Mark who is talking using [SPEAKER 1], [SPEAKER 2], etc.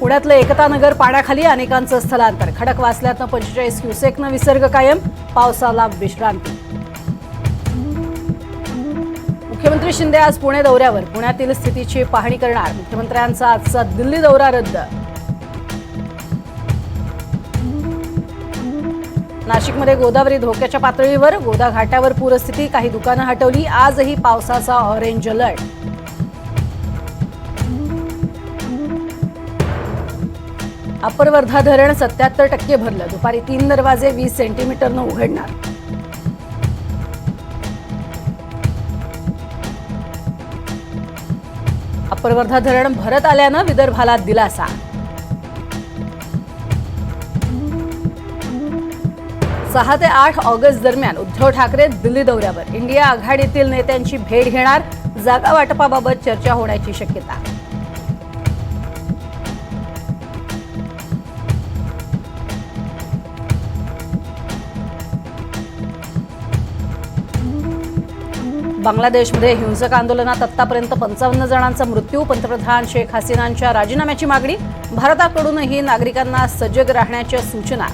[SPEAKER 1] पुण्यातलं एकता नगर पाण्याखाली अनेकांचं स्थलांतर. खडक वाचल्यातनं पंचेचाळीस क्युसेकनं विसर्ग कायम पावसाला विश्रांती. मुख्यमंत्री शिंदे आज पुणे दौऱ्यावर. पुण्यातील स्थितीची पाहणी करणार. मुख्यमंत्र्यांचा आजचा दिल्ली दौरा रद्द. नाशिकमध्ये गोदावरी धोक्याच्या पातळीवर गोदा घाटावर पूरस्थिती काही दुकानं हटवली आजही पावसाचा ऑरेंज अलर्ट. अपरवर्धा धरण सत्याहत्तर टक्के भरलं. दुपारी तीन दरवाजे वीस सेंटीमीटरनं उघडणार. अपरवर्धा धरण भरत आल्यानं विदर्भाला दिलासा. सहा ते आठ ऑगस्ट दरम्यान उद्धव ठाकरे दिल्ली दौऱ्यावर. इंडिया आघाडीतील नेत्यांची भेट घेणार जागा वाटपाबाबत चर्चा होण्याची शक्यता. बांगलादेशमध्ये हिंसक आंदोलनात आतापर्यंत पंचावन्न जणांचा मृत्यू. पंतप्रधान शेख हसीनांच्या राजीनाम्याची मागणी. भारताकडूनही नागरिकांना सजग राहण्याच्या सूचना.